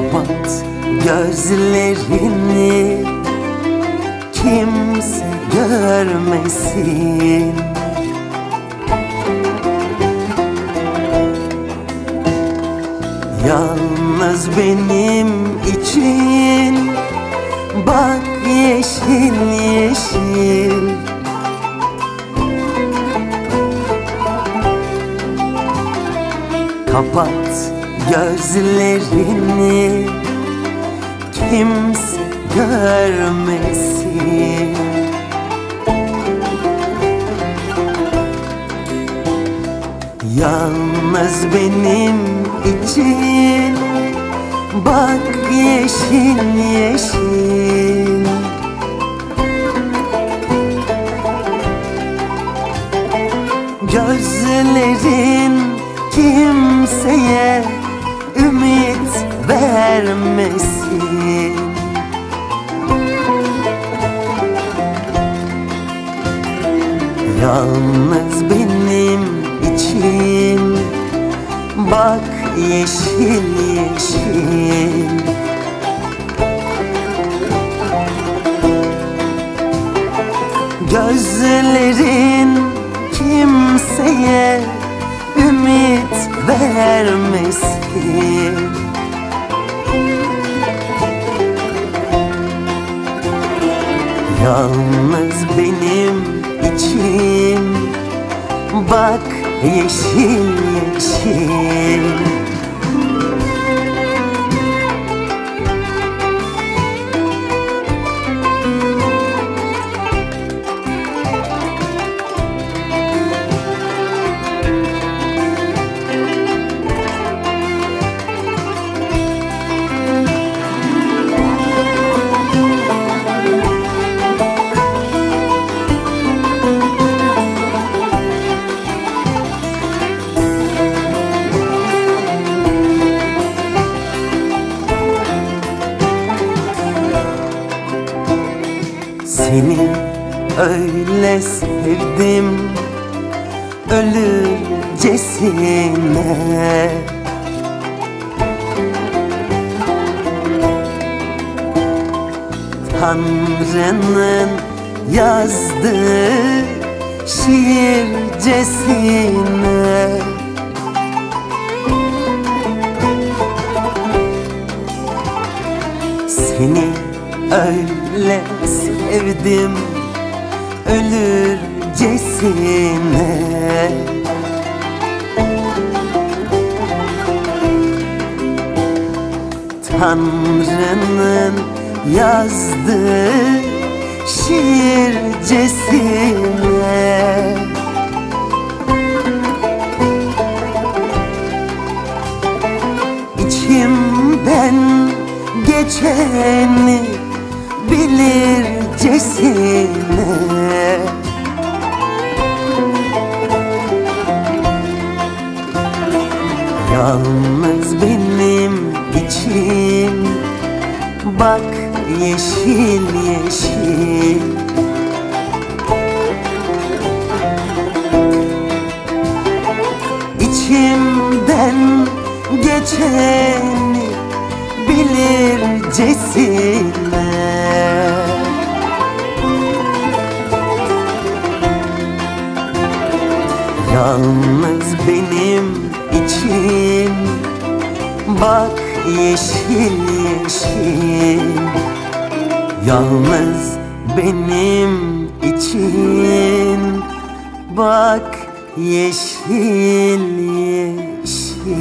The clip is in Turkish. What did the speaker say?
Kapat gözlerini. Kimse görmesin. Yalnız benim için Bak yeşil yeşil. Kapat gözlerini Kimse görmesin. Yalnız benim için Bak yeşil yeşil. Gözlerin kimseye ümit vermesin. Yalnız benim için Bak yeşil yeşil. Gözlerin kimseye ümit vermesin. Yalnız benim için Bak yeşil yeşil Seni öyle sevdim. Ölürcesine Tanrı'nın yazdığı şiircesine sevdim ölürcesine Tanrı'nın yazdığı şiircesine İçimden geçeni bilircesine Yalnız benim için Bak yeşil yeşil. İçimden geçeni bilircesine Yalnız benim için Bak yeşil yeşil. Yalnız benim için. Bak yeşil yeşil.